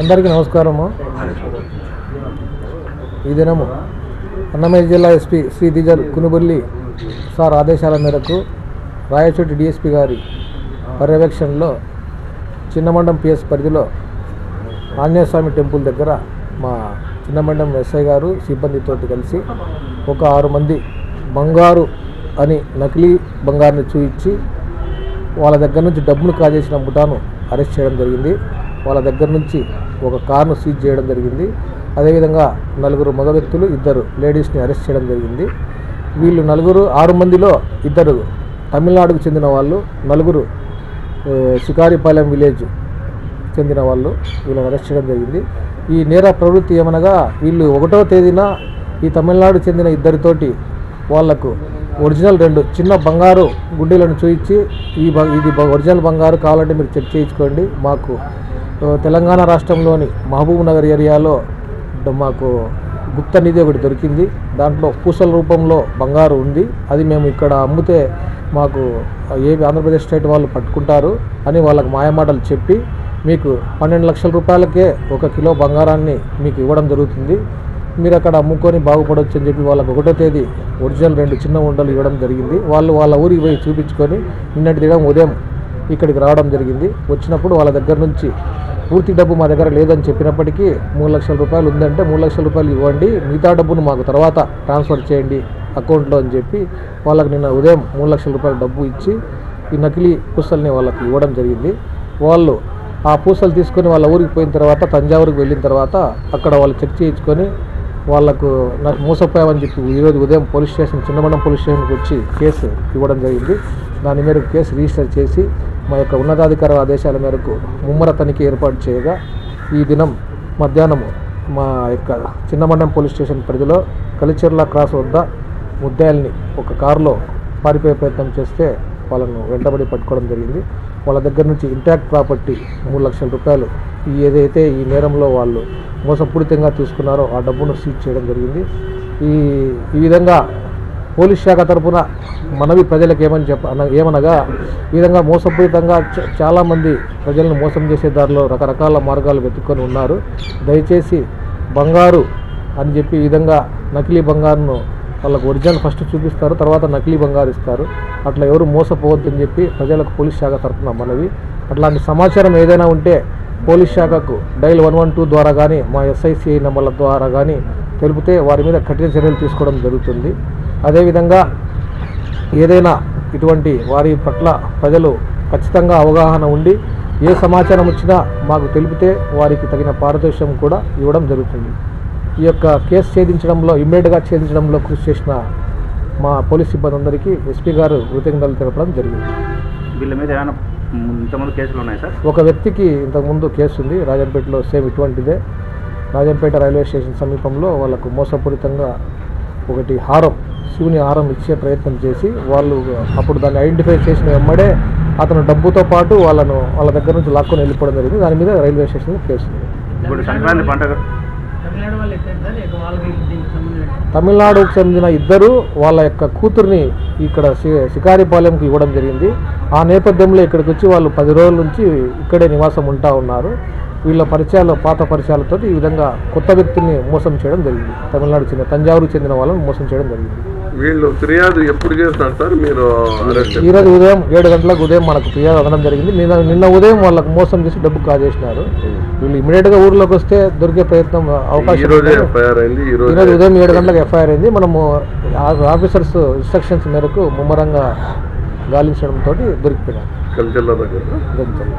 అందరికీ నమస్కారము. ఈ దినము అన్నమయ్య జిల్లా ఎస్పీ శ్రీ దిజల్ కునుబల్లి సార్ ఆదేశాల మేరకు రాయచోటి డిఎస్పి గారి పర్యవేక్షణలో చిన్నమండం పిఎస్ పరిధిలో ఆంజనేయస్వామి టెంపుల్ దగ్గర మా చిన్నమండం ఎస్ఐ గారు సిబ్బందితో కలిసి ఒక ఆరు మంది బంగారు అని నకిలీ బంగారుని చూయించి వాళ్ళ దగ్గర నుంచి డబ్బును కాజేసిన ముఠాను అరెస్ట్ చేయడం జరిగింది. వాళ్ళ దగ్గర నుంచి ఒక కార్ను సీజ్ చేయడం జరిగింది. అదేవిధంగా నలుగురు మగ వ్యక్తులు ఇద్దరు లేడీస్ని అరెస్ట్ చేయడం జరిగింది. వీళ్ళు నలుగురు ఆరు మందిలో ఇద్దరు తమిళనాడుకు చెందిన వాళ్ళు నలుగురు షికారిపాలెం శికారిపాలెం విలేజ్ చెందిన వాళ్ళు వీళ్ళని అరెస్ట్ చేయడం జరిగింది. ఈ నేర ప్రవృత్తి ఏమనగా వీళ్ళు ఒకటో తేదీన ఈ తమిళనాడు చెందిన ఇద్దరితోటి వాళ్ళకు ఒరిజినల్ రెండు చిన్న బంగారు గుడ్డీలను చూయించి ఈ ఇది ఒరిజినల్ బంగారు కావాలంటే మీరు చెక్ చేయించుకోండి. మాకు తెలంగాణ రాష్ట్రంలోని మహబూబ్ నగర్ ఏరియాలో మాకు గుప్త నిధి ఒకటి దొరికింది. దాంట్లో పూసల రూపంలో బంగారు ఉంది. అది మేము ఇక్కడ అమ్మితే మాకు ఏమి ఆంధ్రప్రదేశ్ స్టేట్ వాళ్ళు పట్టుకుంటారు అని వాళ్ళకు మాయమాటలు చెప్పి మీకు పన్నెండు లక్షల రూపాయలకే ఒక కిలో బంగారాన్ని మీకు ఇవ్వడం జరుగుతుంది. మీరు అక్కడ అమ్ముకొని బాగుపడవచ్చు అని చెప్పి వాళ్ళకు ఒకటో తేదీ ఒరిజినల్ రెండు చిన్న ఉండలు ఇవ్వడం జరిగింది. వాళ్ళు వాళ్ళ ఊరికి పోయి చూపించుకొని నిన్నటి దినం ఉదయం ఇక్కడికి రావడం జరిగింది. వచ్చినప్పుడు వాళ్ళ దగ్గర నుంచి పూర్తి డబ్బు మా దగ్గర లేదని చెప్పినప్పటికీ మూడు లక్షల రూపాయలు ఉందంటే మూడు లక్షల రూపాయలు ఇవ్వండి మిగతా డబ్బును మాకు తర్వాత ట్రాన్స్ఫర్ చేయండి అకౌంట్లో అని చెప్పి వాళ్ళకి నిన్న ఉదయం మూడు లక్షల రూపాయల డబ్బు ఇచ్చి ఈ నకిలీ పూసల్ని వాళ్ళకి ఇవ్వడం జరిగింది. వాళ్ళు ఆ పూసలు తీసుకొని వాళ్ళ ఊరికి పోయిన తర్వాత తంజావూరుకు వెళ్ళిన తర్వాత అక్కడ వాళ్ళు చెక్ చేయించుకొని వాళ్ళకు నాకు మోసపోయామని చెప్పి ఈరోజు ఉదయం పోలీస్ స్టేషన్ చిన్నమండం పోలీస్ స్టేషన్కి వచ్చి కేసు ఇవ్వడం జరిగింది. దాని మేరకు కేసు రిజిస్టర్ చేసి మా యొక్క ఉన్నతాధికార ఆదేశాల మేరకు ముమ్మర తనిఖీ ఏర్పాటు చేయగా ఈ దినం మధ్యాహ్నము మా యొక్క చిన్నమండం పోలీస్ స్టేషన్ పరిధిలో కలిచెర్ల క్రాస్ వద్ద ముద్దాయిల్ని ఒక కారులో పారిపోయే ప్రయత్నం చేస్తే వాళ్ళను వెంటబడి పట్టుకోవడం జరిగింది. వాళ్ళ దగ్గర నుంచి ఇంటాక్ట్ ప్రాపర్టీ మూడు లక్షల రూపాయలు ఏదైతే ఈ నేరంలో వాళ్ళు మోసపూరితంగా తీసుకున్నారో ఆ డబ్బును సీజ్ చేయడం జరిగింది. ఈ ఈ విధంగా పోలీస్ శాఖ తరఫున మనవి ప్రజలకు ఏమని చెప్ప ఏమనగా ఈ విధంగా మోసపూరితంగా చ- చాలామంది ప్రజలను మోసం చేసే దారిలో రకరకాల మార్గాలు వెతుక్కొని ఉన్నారు. దయచేసి బంగారు అని చెప్పి ఈ విధంగా నకిలీ బంగారును వాళ్ళకు ఒరిజినల్ ఫస్ట్ చూపిస్తారు తర్వాత నకిలీ బంగారు ఇస్తారు. అట్లా ఎవరు మోసపోవద్దని చెప్పి ప్రజలకు పోలీస్ శాఖ తరఫున మనవి. అట్లాంటి సమాచారం ఏదైనా ఉంటే పోలీస్ శాఖకు డైల్ వన్ వన్ టూ ద్వారా కానీ మా ఎస్ఐసిఐ నెంబర్ల ద్వారా కానీ తెలిపితే వారి మీద కఠిన చర్యలు తీసుకోవడం జరుగుతుంది. అదేవిధంగా ఏదైనా ఇటువంటి వారి పట్ల ప్రజలు ఖచ్చితంగా అవగాహన ఉండి ఏ సమాచారం వచ్చినా మాకు తెలిపితే వారికి తగిన పారితోషికం కూడా ఇవ్వడం జరుగుతుంది. ఈ యొక్క కేసు ఛేదించడంలో ఇమ్మీడియట్గా ఛేదించడంలో కృషి చేసిన మా పోలీస్ సిబ్బంది అందరికీ ఎస్పీ గారు కృతజ్ఞతలు తెలపడం జరిగింది. వీళ్ళ మీద ఏమైనా ఇంతకుముందు కేసులు ఉన్నాయి సార్? ఒక వ్యక్తికి ఇంతకుముందు కేసు ఉంది. రాజంపేటలో సేమ్ ఇటువంటిదే. రాజంపేట రైల్వే స్టేషన్ సమీపంలో వాళ్ళకు మోసపూరితంగా ఒకటి హారం శివుని హారం ఇచ్చే ప్రయత్నం చేసి వాళ్ళు అప్పుడు దాన్ని ఐడెంటిఫై చేసిన వెంబడే అతను డబ్బుతో పాటు వాళ్ళను వాళ్ళ దగ్గర నుంచి లాక్కొని వెళ్ళిపోవడం జరిగింది. దాని మీద రైల్వే స్టేషన్లో కేసు ఉంది. ఇప్పుడు సంక్రాంతి పండుగ తమిళనాడు వాళ్ళు ఎక్కడ సార్? ఇక వాళ్ళకి దీనికి సంబంధం ఏంటి? తమిళనాడుకు చెందిన ఇద్దరు వాళ్ళ యొక్క కూతుర్ని ఇక్కడ శి- శికారిపాలెంకి ఇవ్వడం జరిగింది. ఆ నేపథ్యంలో ఇక్కడికి వచ్చి వాళ్ళు పది రోజుల నుంచి ఇక్కడే నివాసం ఉంటా ఉన్నారు. వీళ్ళ పరిచయాలు పాత పరిచయాలతో ఈ విధంగా కొత్త వ్యక్తిని మోసం చేయడం జరిగింది. తమిళనాడు చెందిన తంజావూరుకు చెందిన వాళ్ళని మోసం చేయడం జరిగింది. వీళ్ళు ఫిర్యాదు ఎప్పుడు చేస్తారు సార్? మీరు ఈరోజు ఉదయం ఏడు గంటలకు ఉదయం మనకు ఫిర్యాదు అందడం జరిగింది. నిన్న నిన్న ఉదయం వాళ్ళకు మోసం చేసి డబ్బు కాజేసినారు. వీళ్ళు ఇమీడియట్గా ఊర్లోకి వస్తే దొరికే ప్రయత్నం అవకాశం ఈరోజు రోజు ఉదయం ఏడు గంటలకు ఎఫ్ఐఆర్ అయింది. మనము ఆఫీసర్స్ ఇన్స్ట్రక్షన్స్ మేరకు ముమ్మరంగా గాలించడంతో దొరికిపోయినాం. కలిచెల్ల దగ్గర. దొరుకుతుంది